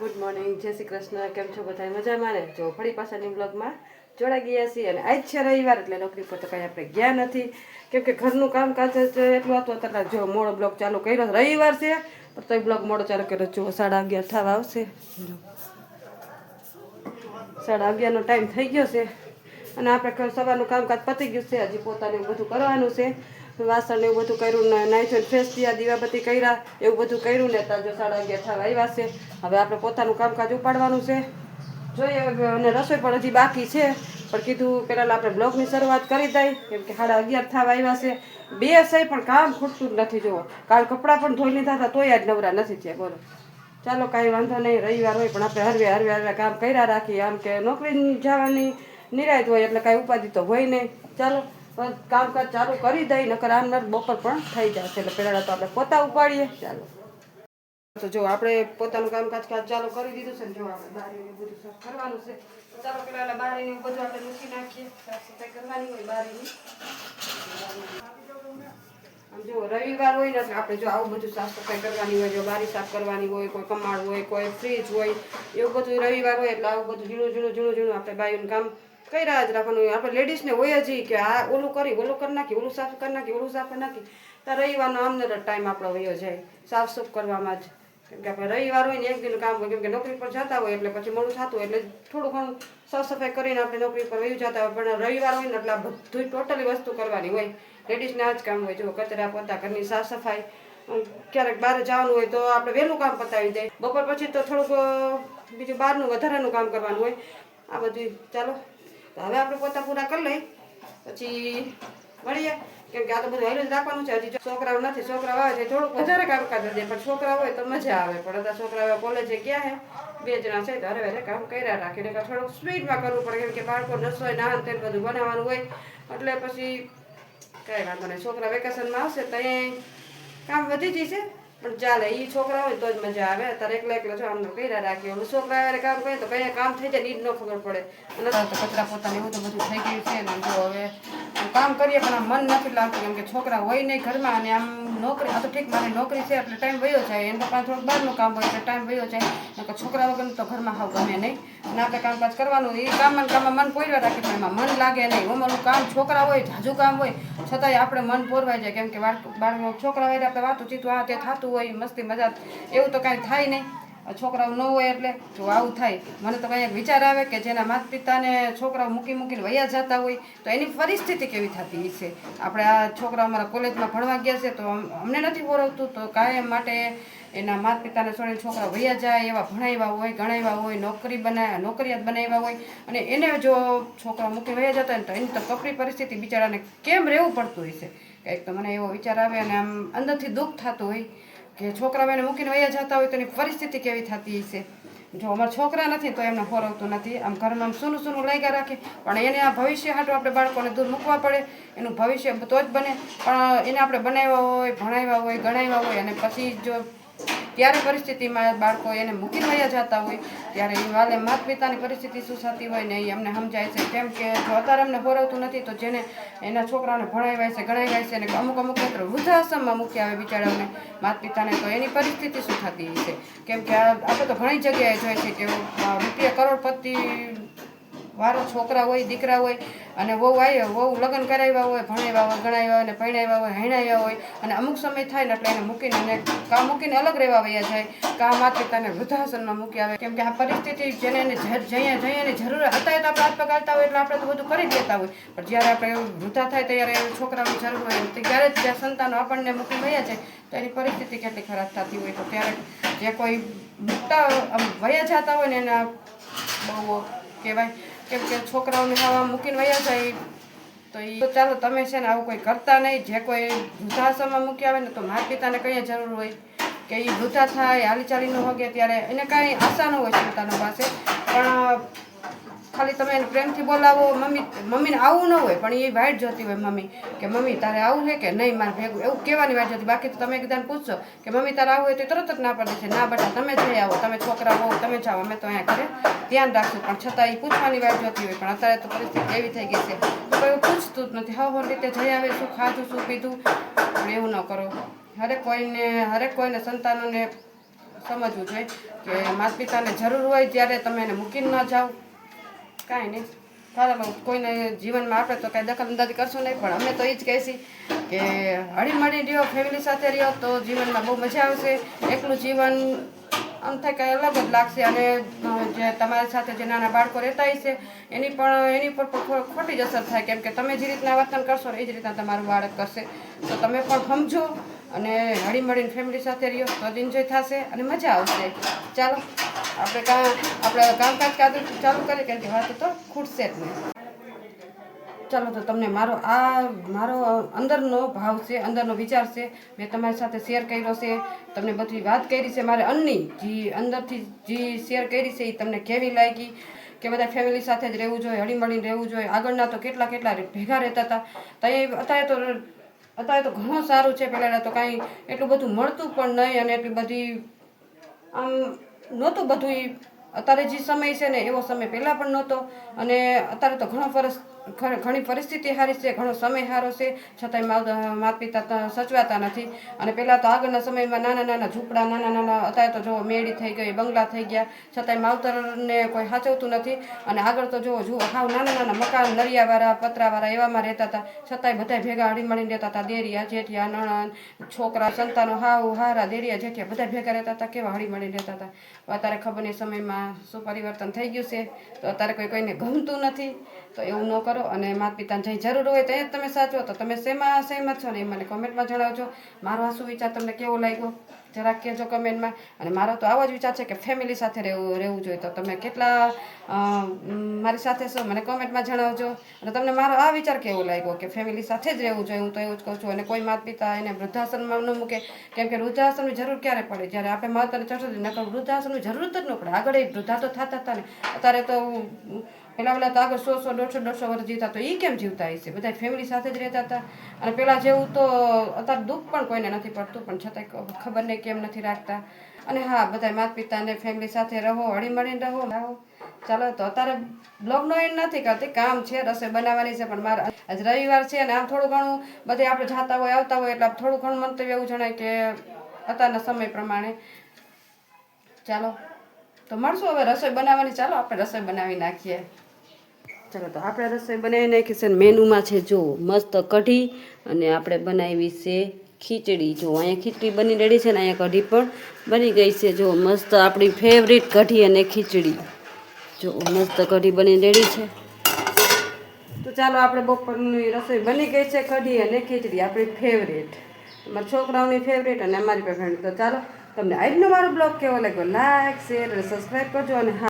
Good morning જય શ્રી કૃષ્ણ. કેમ છો બધા? મજામાં ને? જો ફરી પાછળની બ્લોગમાં જોડા ગયા છીએ અને આજ છે રવિવાર એટલે નોકરી પર તો કાંઈ આપણે ગયા નથી. કેમ કે ઘરનું કામકાજ એટલું હતું. અત્યારે જો મોડો બ્લોગ ચાલુ કર્યો. રવિવાર છે, પણ એ બ્લોગ મોડો ચાલુ કર્યો. જો સાડા અગિયાર થવા આવશે. સાડા અગિયારનો ટાઈમ થઈ ગયો છે. અને આપણે સવારનું કામકાજ પતી ગયું છે. હજી પોતાને બધું કરવાનું છે. વાસણ એવું બધું કર્યું નાઈ ધોઈને ફ્રેશ થયા, દીવાબત્તી કર્યા, એવું બધું કર્યું ને ત્યાં જો સાડા અગિયાર થવા આવ્યા છે. હવે આપણે પોતાનું કામકાજ ઉપાડવાનું છે. જોઈએ હવે, અને રસોઈ પણ હજી બાકી છે. પણ કીધું પહેલાં આપણે બ્લોગની શરૂઆત કરી દઈ, કેમ કે સાડા અગિયાર થવા આવ્યા છે. બે સહી પણ કામ ખૂટતું નથી જોવો કાલ કપડાં પણ ધોઈ લીધા હતા, તોય આજ નવરા નથી થયા, બોલો. ચાલો, કાંઈ વાંધો નહીં, રવિવાર હોય પણ આપણે હરવે હરવે હરવે કામ કર્યા રાખીએ. આમ કે નોકરી જવાની નિરાયત હોય એટલે કાંઈ ઉપાધિ તો હોય નહીં. ચાલો કામકાજ ચાલુ કરી દઈ, નકર આમનાર બપોર પણ થઈ જશે. એટલે પહેલાં તો આપણે પોતા ઉપાડીએ. ચાલો. તો જો આપણે પોતાનું કામકાજ કાજ ચાલુ કરી દીધું છે ને, જો આપણે બારીને બધું સાફ કરવાનું છે. ચાલો પેલા બારીને બધું આપણે મૂકી નાખીએ. સાફ સફાઈ કરવાની હોય બારીની. આમ જો રવિવાર હોય ને આપણે જો આવું બધું સાફ સફાઈ કરવાની હોય, જો બારી સાફ કરવાની હોય, કોઈ કમાડ હોય, કોઈ ફ્રીજ હોય, એવું બધું રવિવાર હોય, એટલે આવું બધું ઝીણું ઝીણું ઝીણું ઝીણું આપણે બાઈઓનું કામ કર્યા જ રાખવાનું. હોય આપણે લેડીઝને હોય જ કે આ ઓલું કરી ઓલું કરી નાખી, ઓલું સાફ કરી નાખી, ઓલું સાફ નાખી. તો રવિવારનો અમને ટાઈમ આપણો વયો જાય સાફ સુફ કરવામાં જ. કેમ કે આપણે રવિવાર હોય ને એક દિન કામ હોય, કેમ કે નોકરી પર જતા હોય એટલે પછી મોડું થતું એટલે થોડું ઘણું સાફ સફાઈ કરીને આપણે નોકરી પર વયું જતા હોય. પણ રવિવાર હોય ને એટલે આ બધું ટોટલી વસ્તુ કરવાની હોય. લેડીઝને આ જ કામ હોય. જો કચરા પોતા, ઘરની સાફ સફાઈ ક્યારેક બહાર જવાનું હોય તો આપણે વહેલું કામ પતાવી દઈએ બપોર પછી તો થોડુંક બીજું બહારનું વધારાનું કામ કરવાનું હોય. આ બધું ચાલો. તો હવે આપણે પોતા પૂરા કરી લઈ પછી મળીએ. કેમ કે આ તો બધું હેલું જ રાખવાનું છે. હજી છોકરાઓ નથી, છોકરાઓ આવે છે, થોડુંક વધારે કામકાજ દે. પણ છોકરા હોય તો મજા આવે. પણ અત્યારે છોકરાઓ કોલેજે ગયા હે બે જણા છે તો હરે હરે કામ કર્યા રાખે. એટલે થોડુંક સ્પીડમાં કરવું પડે. કેમ કે બાળકો નસોય નાન તેલ બધું બનાવવાનું હોય. એટલે પછી કાંઈ વાંધો નહીં. છોકરા વેકેશનમાં આવશે તો કામ વધી જશે. પણ ચાલે એ છોકરા હોય તો જ મજા આવે. અત્યારે એકલા એકલા છો આમ કર્યા રાખીએ ઓલું છોકરા હારે કામ કરે તો કઈ કામ થઈ જાય ઈ જ ન ખબર પડે. અને તો કચરા પોતાને એવું તો બધું થઈ ગયું છે ને જો હવે કામ કરીએ પણ મન નથી લાગતું, કેમ કે છોકરા હોય નહીં ઘરમાં અને આમ નોકરી, આ તો ઠીક મારી નોકરી છે, એટલે ટાઈમ વયો જાય. એને પાસે થોડુંક બહારનું કામ હોય એટલે ટાઈમ વયો જાય. નકર છોકરા વગરનું તો ઘરમાં હાવ ગમે નહીં. અને આપણે કામકાજ કરવાનું એ કામમાં કામમાં મન પોરવા રાખે, પણ એમાં મન લાગે નહીં. અમારું કામ છોકરા હોય, ઝાઝું કામ હોય, છતાંય આપણે મન પોરવાઈ જાય. કેમ કે બાળ છોકરા હોય આપણે વાતું ચીતું, આ તે થતું હોય, મસ્તી મજા એવું તો કાંઈ થાય નહીં. છોકરાઓ ન હોય એટલે જો આવું થાય. મને તો કંઈક વિચાર આવે કે જેના માતા પિતાને છોકરાઓ મૂકી મૂકીને વયા જતા હોય, તો એની પરિસ્થિતિ કેવી થતી હશે? આપણે આ છોકરા અમારા કોલેજમાં ભણવા ગયા છે, તો અમને નથી પોરવતું તો કાયમ માટે એના માતા પિતાને છોડીને છોકરા વયા જાય, એવા ભણાવ્યા હોય, ગણાવ્યા હોય, નોકરી બનાવ્યા નોકરિયાત બનાવ્યા હોય, અને એને જો છોકરા મૂકી વયા જતા હોય તો એની તો કપરી પરિસ્થિતિ બિચારાને કેમ રહેવું પડતું હશે? કંઈક તો મને એવો વિચાર આવે અને આમ અંદરથી દુઃખ થતું હોય. કે છોકરાઓ એને મૂકીને વયા જતા હોય તો એની પરિસ્થિતિ કેવી થતી હશે? જો અમારા છોકરા નથી તો એમને હોરવતું નથી. આમ ઘરમાં આમ સૂનું સૂનું લાગ્યા રાખે. પણ એને આ ભવિષ્ય હાટું આપણે બાળકોને દૂર મૂકવા પડે. એનું ભવિષ્ય તો જ બને. પણ એને આપણે બનાવ્યા હોય, ભણાવ્યા હોય, ગણાવ્યા હોય અને પછી જો ત્યારે પરિસ્થિતિમાં બાળકો એને મૂકી રહ્યા જતા હોય, ત્યારે એ વાલે માતા પિતાની પરિસ્થિતિ શું થતી હોય ને એ અમને સમજાય છે. કેમ કે જો અત્યારે અમને ભોરવતું નથી, તો જેને એના છોકરાઓને ભણાવ્યા છે, ગણાવ્યા છે અને અમુક અમુક મિત્રો વૃદ્ધાશ્રમમાં મૂક્યા આવે બિચારાઓને માતા પિતાને તો એની પરિસ્થિતિ શું થતી છે કેમ કે આપણે તો ઘણી જગ્યાએ જોઈએ છે કે રૂપિયા કરોડપતિ વારો છોકરા હોય, દીકરા હોય, અને વહુ આવ્યો વહુ લગ્ન કરાવ્યા હોય, ભણાવ્યા હોય, ગણાવ્યા હોય, અને પરણાવ્યા હોય, હેણાવ્યા હોય, અને અમુક સમય થાય ને એટલે એને મૂકીને એને કામ મૂકીને અલગ રહેવા વયા જાય. કા માતા વૃદ્ધાસનમાં મૂકી આવે. કેમ કે આ પરિસ્થિતિ જેને એને જઈએ જઈએ એની જરૂર હતા તો આપણે હાથ પગારતા હોય એટલે આપણે તો બધું કરી દેતા હોય. પણ જ્યારે આપણે વૃદ્ધા થાય ત્યારે છોકરાઓની જરૂર હોય ત્યારે જ જ્યાં સંતાનો આપણને મૂકી વયા જાય તેની પરિસ્થિતિ કેટલી ખરાબ થતી હોય. તો ત્યારે જે કોઈ મૂકતા વયા જતા હોય ને એના બહુ કહેવાય કેમ કે છોકરાઓને ખાવા મૂકીને વયા જાય તો એ ચાલો તમે છે ને આવું કોઈ કરતા નહીં. જે કોઈ વૃદ્ધાશ્રમમાં મૂક્યા આવે ને તો માતા પિતાને કઈ જરૂર હોય કે એ વૃદ્ધા થાય હાલી ચાલી ન હોગે ત્યારે એને કાંઈ આશા ન હોય પોતાના પાસે. પણ ખાલી તમે એને પ્રેમથી બોલાવો, મમ્મી, મમ્મીને આવું ન હોય, પણ એ વાઇટ જોતી હોય મમ્મી, કે મમ્મી તારે આવું છે કે નહીં, મારે ભેગું, એવું કહેવાની વાઇટ જોતી બાકી તો તમે એકદમ પૂછશો કે મમ્મી તારે આવું હોય તો તરત જ ના પડે છે. ના બેટા, તમે જઈ આવો, તમે છોકરા હોવ, તમે જાઓ, અમે તો અહીંયા ઘરે ધ્યાન રાખશું. પણ છતાં એ પૂછવાની વાઇટ જોતી હોય. પણ અત્યારે તો પરિસ્થિતિ એવી થઈ ગઈ છે. કોઈ પૂછતું જ નથી. હવ રીતે જઈ આવે, શું ખાધું, શું પીધું? પણ એવું ન કરો. હરેક કોઈને હરેક કોઈને સંતાનોને સમજવું જોઈએ કે માતા પિતાને જરૂર હોય ત્યારે તમે એને મૂકીને ન જાઓ. કાંઈ નહીં. બરાબર કોઈને જીવનમાં આપણે તો કાંઈ દખલ અંદાજ કરશું નહીં, પણ અમે તો એ જ કહેશી કે હળીમળી રહ્યો ફેમિલી સાથે રહ્યો તો જીવનમાં બહુ મજા આવશે. એકલું જીવન આમ થાય કંઈ અલગ જ લાગશે અને જે તમારી સાથે જે નાના બાળકો રહેતા હોય છે, એની પણ, એની પર પણ ખોટી જ અસર થાય. કેમ કે તમે જે રીતના વર્તન કરશો ને એ જ રીતના તમારું બાળક કરશે. તો તમે પણ સમજો અને હળીમળીને ફેમિલી સાથે રહ્યો તો એન્જોય થશે અને મજા આવશે. ચાલો. આપણે કાં આપણે કામકાજ કાદું ચાલુ કરીએ કેમ કે વાત તો ખૂટશે જ નહીં ચાલો તો તમને મારો આ મારો અંદરનો ભાવ છે, અંદરનો વિચાર છે, મેં તમારી સાથે શેર કર્યો છે. તમને બધી વાત કરી છે મારે અન્ની, જે અંદરથી જે શેર કરી છે એ તમને કેવી લાગી? કે બધા ફેમિલી સાથે જ રહેવું જોઈએ, હળીમળીને રહેવું જોઈએ. આગળના તો કેટલા કેટલા ભેગા રહેતા હતા. ત્યાં અત્યારે તો અત્યારે તો ઘણું સારું છે. પહેલાં તો કાંઈ એટલું બધું મળતું પણ નહીં અને એટલી બધી, આમ નહોતું બધું અત્યારે જે સમય છે ને એવો સમય પહેલાં પણ નહોતો. અને અત્યારે તો ઘણો ફરસ ઘ- ઘણી પરિસ્થિતિ સારી છે, ઘણો સમય સારો છે, છતાંય માતા પિતા સચવાતા નથી. અને પહેલાં તો આગળના સમયમાં નાના નાના ઝૂંપડા, નાના નાના અત્યારે તો જો મેળી થઈ ગઈ, બંગલા થઈ ગયા, છતાંય માવતરને કોઈ સાચવતું નથી. અને આગળ તો જુઓ જુઓ હાવ નાના નાના મકાન, નળિયાવાળા, પતરાવાળા એવામાં રહેતા હતા, છતાંય બધા ભેગા હળીમળીને રહેતા હતા. દેરિયા, જેઠિયા, નણંદ, છોકરા, સંતાનો, હાવ હારા, દેરિયા, જેઠિયા બધા ભેગા રહેતા હતા, કેવા હળીમળીને રહેતા હતા. અત્યારે ખબર નહીં સમયમાં શું પરિવર્તન થઈ ગયું છે. તો અત્યારે કોઈ કોઈને ગમતું નથી. તો એવું ન કરો અને માતા પિતાને જઈ જરૂર હોય ત્યાં જ તમે સાચવો. તો તમે શેમાં સહેમત છો ને એ મને કોમેન્ટમાં જણાવજો. મારો આ વિચાર તમને કેવો લાગ્યો? જરાક કહેજો કમેન્ટમાં. અને મારો તો આવો જ વિચાર છે કે ફેમિલી સાથે રહેવું રહેવું જોઈએ. તો તમે કેટલા મારી સાથે છો? મને કોમેન્ટમાં જણાવજો. અને તમને મારો આ વિચાર કેવો લાગ્યો કે ફેમિલી સાથે જ રહેવું જોઈએ? હું તો એવું જ કહું છું. અને કોઈ માતા પિતા એને વૃદ્ધાશ્રમમાં ન મૂકે. કેમ કે વૃદ્ધાશ્રમની જરૂર ક્યારે પડે? જ્યારે આપણે મહત્વને ચર્ચો નકર વૃદ્ધાશ્રમની જરૂર જ ન પડે. આગળ એ વૃદ્ધા તો થતા હતા ને. અત્યારે તો પહેલાં પહેલાં તો આગળ સો સો, દોઢસો દોઢસો વર્ષ જીવતા તો એ કેમ જીવતા હશે? બધા ફેમિલી સાથે જ રહેતા હતા. અને પહેલાં જેવું તો, અત્યારે દુઃખ પણ કોઈને નથી પડતું. પણ છતાંય ખબર નહીં કેમ નથી રાખતા. અને હા બધા માતા પિતાને ફેમિલી સાથે રહો, હળીમળીને રહો રહો ચાલો, તો અત્યારે બ્લોગનો એન્ડ નથી કરતી, કામ છે, રસોઈ બનાવવાની છે, પણ મારા આજ રવિવાર છે અને આમ થોડું ઘણું બધે આપણે જાતા હોય, આવતા હોય, એટલે થોડું ઘણું મંતવ્ય એવું જણાય કે અત્યારના સમય પ્રમાણે. ચાલો, તો મળશું હવે રસોઈ બનાવવાની. ચાલો, આપણે રસોઈ બનાવી નાખીએ. ચાલો, તો આપણે રસોઈ બનાવી નાખી છે મેનુમાં છે જો મસ્ત કઢી અને આપણે બનાવી છે ખીચડી. જો અહીંયા ખીચડી બની રેડી છે ને, અહીંયા કઢી પણ બની ગઈ છે. જો મસ્ત આપણી ફેવરિટ કઢી અને ખીચડી. જો મસ્ત કઢી બની રેડી છે. તો ચાલો આપણે બપોરની રસોઈ બની ગઈ છે, કઢી અને ખીચડી, આપણી ફેવરેટ મારા છોકરાઓની ફેવરેટ અને અમારી ફેવરેટ તો ચાલો, તમને આજનો મારો બ્લોગ કેવો લાગ્યો? લાઈક શેર અને સબસ્ક્રાઈબ કરજો અને